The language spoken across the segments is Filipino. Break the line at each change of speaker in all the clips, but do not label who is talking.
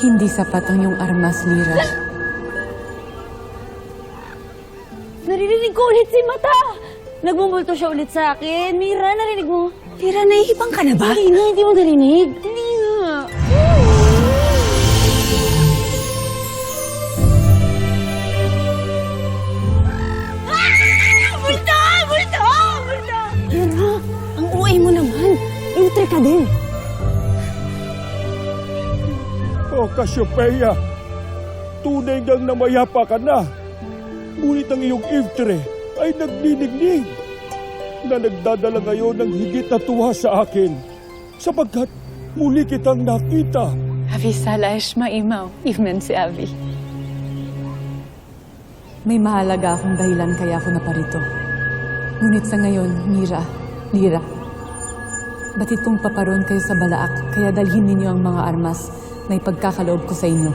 Hindi sapat ang iyong armas, Lira.
Naririnig ko ulit si Mata! Nagmumulto siya ulit sa akin. Mira, narinig mo?
Tira, nahihibang ka na ba?
Hindi nga, hindi mo narinig. Hindi nga. Multo! Multo! Multo!
Tira, ang uwi mo naman. Intre ka din.
O Cassiopeia, tunay ngang namayapa ka na. Ngunit ang iyong iftre ay nagniningning na nagdadala ngayon ng higit na tuwa sa akin sapagkat muli kitang nakita.
Avi sala eshma imaw, si Avi.
May mahalaga akong dahilan kaya ako naparito. Ngunit sa ngayon, Mira, Lira, batid kong paparoon kayo sa balaak kaya dalhin ninyo ang mga armas na ipagkakaloob ko sa inyo.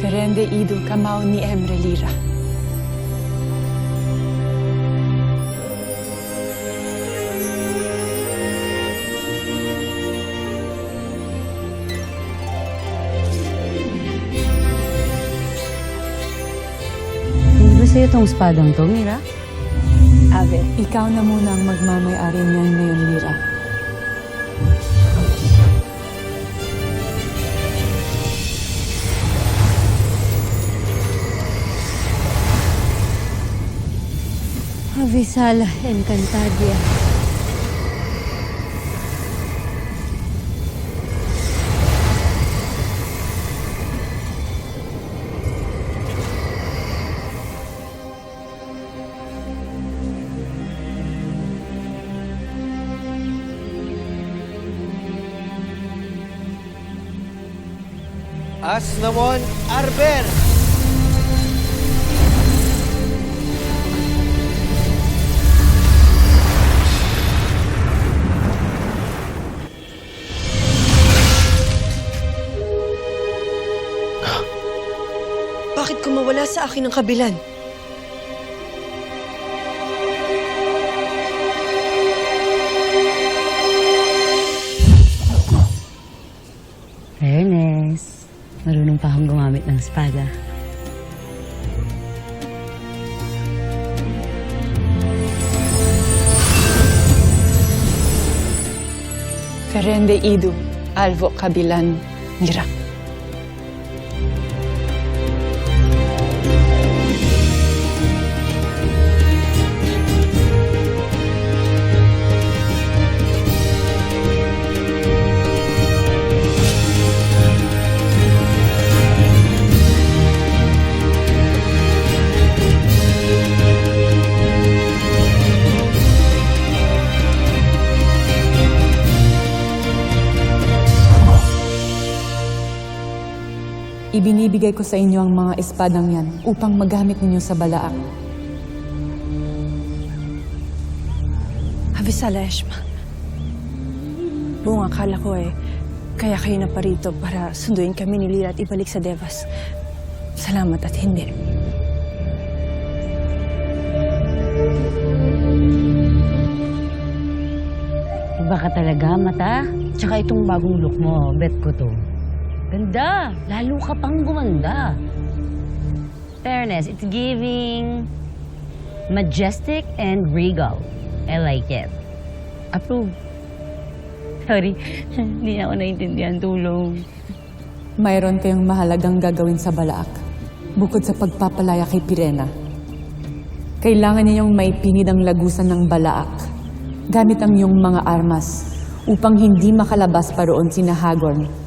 Ferende idu kamao ni Emre Lira.
Sa'yo tong spadang to, Mira?
Ave,
Ikaw na muna ang magmamayari niyan ngayon, Lira.
Avisala Encantadia.
Asnamon Arber.
Bakit kumawala sa akin ang kabilan?
Fairness. Marunong pa akong gumamit ng espada.
Ferende idu alvo kabilan Mira.
Ibinibigay ko sa inyo ang mga espadang yan upang magamit ninyo sa balaak.
Avisala Eshma. Buong akala ko eh, kaya kayo na parito para sunduin kami ni Lira at ibalik sa Devas. Salamat at hindi.
Iba ka talaga, mata. Tsaka itong bagong look mo, bet ko to. Ganda! Lalo ka pang gumanda. Fairness, it's giving majestic and regal. I like it. Approve. Sorry, hindi ako naintindihan tulong.
Mayroon kayong mahalagang gagawin sa balaak, bukod sa pagpapalaya kay Pirena. Kailangan ninyong maipinid ang lagusan ng balaak, gamit ang iyong mga armas, upang hindi makalabas pa roon si Nahagorn